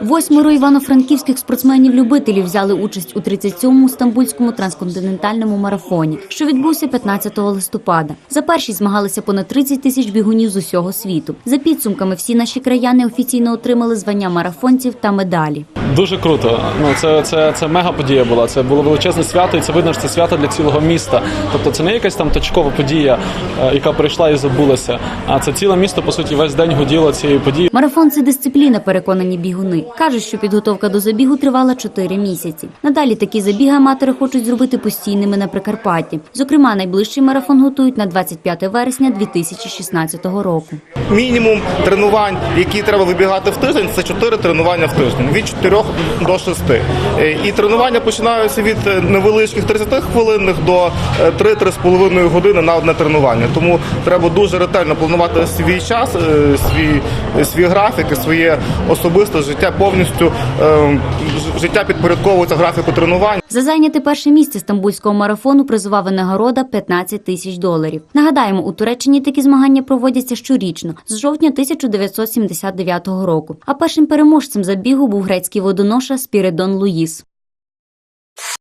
Восьмеро івано-франківських спортсменів-любителів взяли участь у 37-му стамбульському трансконтинентальному марафоні, що відбувся 15 листопада. За перші змагалися понад 30 тисяч бігунів з усього світу. За підсумками, всі наші краяни офіційно отримали звання марафонців та медалі. Дуже круто. Ну це, це, це мега подія була. Це було величезне свято, і це видно, що це свято для цілого міста. Тобто це не якась там точкова подія, е, яка прийшла і забулася. А це ціле місто, по суті, весь день гуділо цією подією. Марафон це дисципліна, переконані бігуни. Кажуть, що підготовка до забігу тривала 4 місяці. Надалі такі забіги аматори хочуть зробити постійними на Прикарпатті. Зокрема, найближчий марафон готують на 25 вересня 2016 року. Мінімум тренувань, які треба вибігати в тиждень, це 4 тренування в тиждень від 4 до 6. Е, І тренування починаються від е, невеличких 30 хвилинних до е, 3-3,5 години на одне тренування. Тому треба дуже ретельно планувати свій час, е, свій, свій графік своє особисте життя повністю е, ж- життя підпорядковується графіку тренувань. За зайняте перше місце стамбульського марафону призова винагорода 15 тисяч доларів. Нагадаємо, у Туреччині такі змагання проводяться щорічно з жовтня 1979 року. А першим переможцем забігу був грецький водоноша Спіридон Луїс.